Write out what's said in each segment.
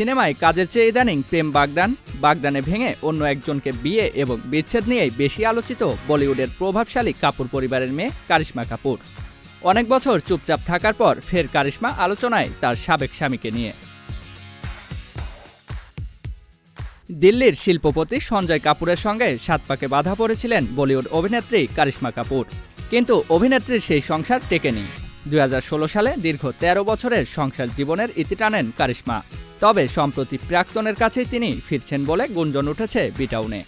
সিনেমায় কাজের চেয়ে ইদানিং প্রেম বাগদান, বাগদানে ভেঙে অন্য একজনকে বিয়ে এবং বিচ্ছেদ নিয়েই বেশি আলোচিত বলিউডের প্রভাবশালী কাপুর পরিবারের মেয়ে কারিশ্মা কাপুর। অনেক বছর চুপচাপ থাকার পর ফের কারিশ্মা আলোচনায় তার সাবেক স্বামীকে নিয়ে। দিল্লির শিল্পপতি সঞ্জয় কাপুরের সঙ্গে সাত পাকে বাধা পড়েছিলেন বলিউড অভিনেত্রী কারিশ্মা কাপুর। কিন্তু অভিনেত্রীর সেই সংসার টেকেনি। দুই হাজার ষোলো সালে দীর্ঘ ১৩ বছরের সংসার জীবনের ইতি টানেন কারিশ্মা। তবে সম্প্রতি প্রাক্তনের কাছেই তিনি ফিরছেন বলে গুঞ্জন উঠেছে বিটাউনে।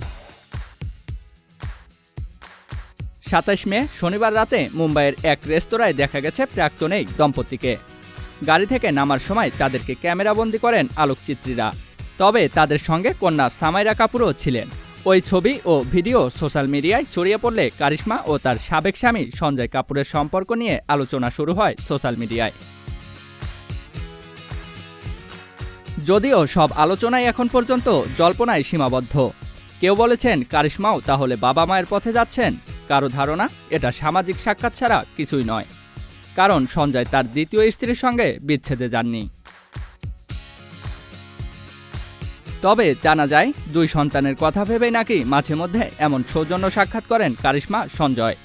সাতাশ মে, শনিবার রাতে মুম্বাইয়ের এক রেস্তোরাঁয় দেখা গেছে প্রাক্তনেই দম্পতিকে। গাড়ি থেকে নামার সময় তাদেরকে ক্যামেরাবন্দি করেন আলোকচিত্রীরা। তবে তাদের সঙ্গে কন্যা সামাইরা কাপুরও ছিলেন। ওই ছবি ও ভিডিও সোশ্যাল মিডিয়ায় ছড়িয়ে পড়লে কারিশ্মা ও তার সাবেক স্বামী সঞ্জয় কাপুরের সম্পর্ক নিয়ে আলোচনা শুরু হয় সোশ্যাল মিডিয়ায়। যদিও সব আলোচনাই এখন পর্যন্ত জল্পনায় সীমাবদ্ধ। কেউ বলেছেন, কারিশ্মাও তাহলে বাবা মায়ের পথে যাচ্ছেন। কারও ধারণা, এটা সামাজিক সাক্ষাৎ ছাড়া কিছুই নয়। কারণ সঞ্জয় তার দ্বিতীয় স্ত্রীর সঙ্গে বিচ্ছেদে যাননি। তবে জানা যায়, দুই সন্তানের কথা ভেবেই নাকি মাঝে মধ্যে এমন সৌজন্য সাক্ষাৎ করেন কারিশ্মা, সঞ্জয়।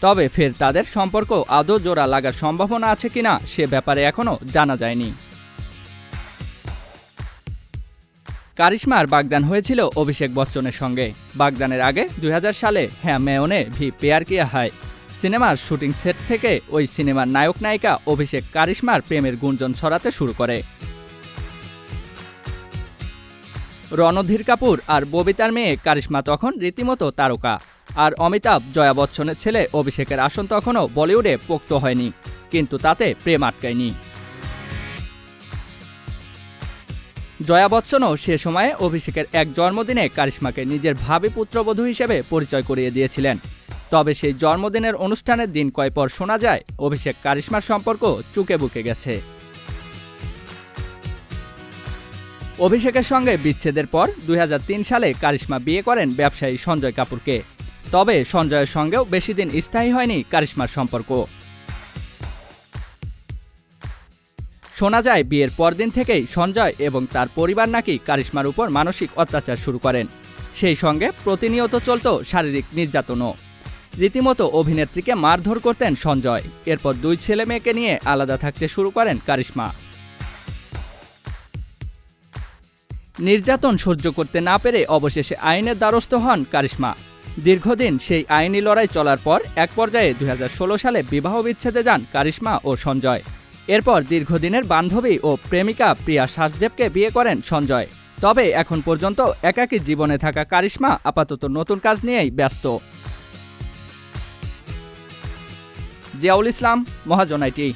তবে ফের তাদের সম্পর্ক আদৌ জোড়া লাগার সম্ভাবনা আছে কিনা সে ব্যাপারে এখনও জানা যায়নি। কারিশ্মার বাগদান হয়েছিল অভিষেক বচ্চনের সঙ্গে। বাগদানের আগে দুই হাজার সালে হ্যাঁ মেয়নে ভি পেয়ার কিয়া হায়। সিনেমার শুটিং সেট থেকে ওই সিনেমার নায়ক নায়িকা অভিষেক কারিশ্মার প্রেমের গুঞ্জন ছড়াতে শুরু করে। রণধীর কাপুর আর ববিতার মেয়ে কারিশ্মা তখন রীতিমতো তারকা। আর অমিতাভ, জয়া বচ্চনের ছেলে অভিষেকের আসন তখনও বলিউডে পোক্ত হয়নি, কিন্তু তাতে প্রেম আটকায়নি। জয়া বচ্চনও সে সময়ে অভিষেকের এক জন্মদিনে কারিশ্মাকে নিজের ভাবি পুত্রবধূ হিসেবে পরিচয় করিয়ে দিয়েছিলেন। তবে সেই জন্মদিনের অনুষ্ঠানের দিন কয় পর শোনা যায়, অভিষেক কারিশ্মার সম্পর্ক চুকে বুকে গেছে। অভিষেকের সঙ্গে বিচ্ছেদের পর দু হাজার তিন সালে কারিশ্মা বিয়ে করেন ব্যবসায়ী সঞ্জয় কাপুরকে। তবে সঞ্জয়ের সঙ্গেও বেশি দিন স্থায়ী হয়নি কারিশ্মার সম্পর্ক। শোনা যায়, বিয়ের পরদিন থেকেই সঞ্জয় এবং তার পরিবার নাকি কারিশ্মার উপর মানসিক অত্যাচার শুরু করেন। সেই সঙ্গে প্রতিনিয়ত চলত শারীরিক নির্যাতনও। রীতিমতো অভিনেত্রীকে মারধর করতেন সঞ্জয়। এরপর দুই ছেলে মেয়েকে নিয়ে আলাদা থাকতে শুরু করেন কারিশ্মা। নির্যাতন সহ্য করতে না পেরে অবশেষে আইনের দ্বারস্থ হন কারিশ্মা। দীর্ঘদিন সেই আইনি লড়াই চলার পর এক পর্যায়ে দুই হাজার ষোলো সালে বিবাহ বিচ্ছেদে যান কারিশ্মা ও সঞ্জয়। এরপর দীর্ঘদিনের বান্ধবী ও প্রেমিকা প্রিয়া শাসদেবকে বিয়ে করেন সঞ্জয়। তবে এখন পর্যন্ত একাকী জীবনে থাকা কারিশ্মা আপাতত নতুন কাজ নিয়েই ব্যস্ত। জিয়াউল ইসলাম মহাজনাইটি